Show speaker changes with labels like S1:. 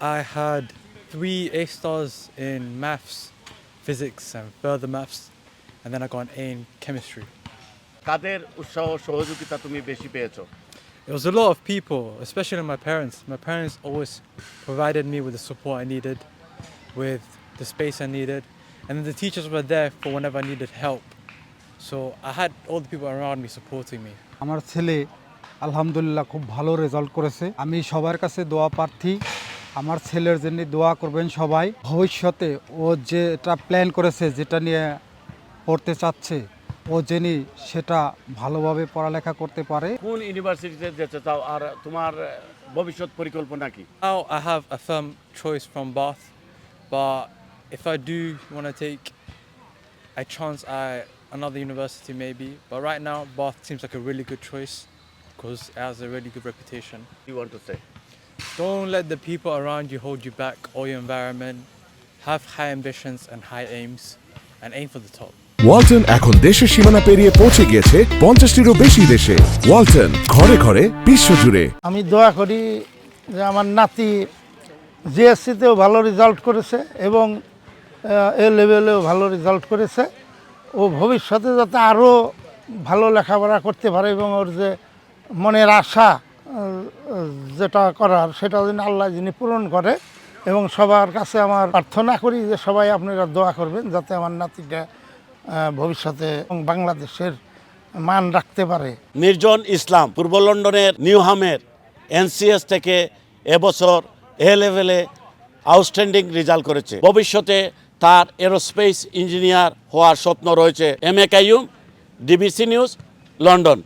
S1: I had three A stars in maths, physics, and further maths, and then I got an A in chemistry.
S2: কাদের উৎসাহ সহযোগিতা তুমি বেশি পেয়েছ
S1: It was a lot of people, especially my parents. My parents always provided me with the support I needed, with the space I needed, and then the teachers were there for whenever I needed help. So I had all the people around me supporting me.
S3: আমার ছেলে আলহামদুলিল্লাহ খুব ভালো result করেছে আমি সবার কাছে দোয়া প্রার্থী আমার ছেলের জন্য দোয়া করবেন সবাই। ভবিষ্যতে ও যে যেটা প্ল্যান করেছে যেটা নিয়ে পড়তে চাচ্ছে ও জেনে সেটা ভালোভাবে পড়ালেখা করতে পারে।
S2: কোন ইউনিভার্সিটিতে যেতে চাও আর তোমার ভবিষ্যৎ পরিকল্পনা কি?
S1: আও I have a firm choice from both বা if I do want take I chance I another university maybe. But right now both seems like a really good choice because it has a really good reputation.
S2: You want to say
S1: Don't let the people around you hold you back or your environment. Have high ambitions and high aims, and aim for the top.
S4: Walton এখন দেশের সীমানা পেরিয়ে পৌঁছে গিয়েছে পঞ্চাশটিরও বেশি দেশে ওয়ালটন ঘরে ঘরে বিশ্বজুড়ে
S5: আমি দোয়া করি যে আমার নাতি জিএসসিতেও ভালো রেজাল্ট করেছে এবং এ লেভেলেও ভালো রেজাল্ট করেছে ও ভবিষ্যতে যাতে আরও ভালো লেখাপড়া করতে পারে এবং ওর যে মনের আশা যেটা করার, সেটা যেন আল্লাহ যিনি পূরণ করে। এবং সবার কাছে আমার প্রার্থনা করি যে সবাই আপনারা দোয়া করবেন যাতে আমার নাতিটা ভবিষ্যতে বাংলাদেশের মান রাখতে পারে।
S2: নির্জন ইসলাম, পূর্ব লন্ডনের নিউহামের এনসিএস থেকে এবছর এ লেভেলে আউটস্ট্যান্ডিং রেজাল্ট করেছে। ভবিষ্যতে তার এরোস্পেস ইঞ্জিনিয়ার হওয়ার স্বপ্ন রয়েছে। M A Kaiyum, DBC news, London.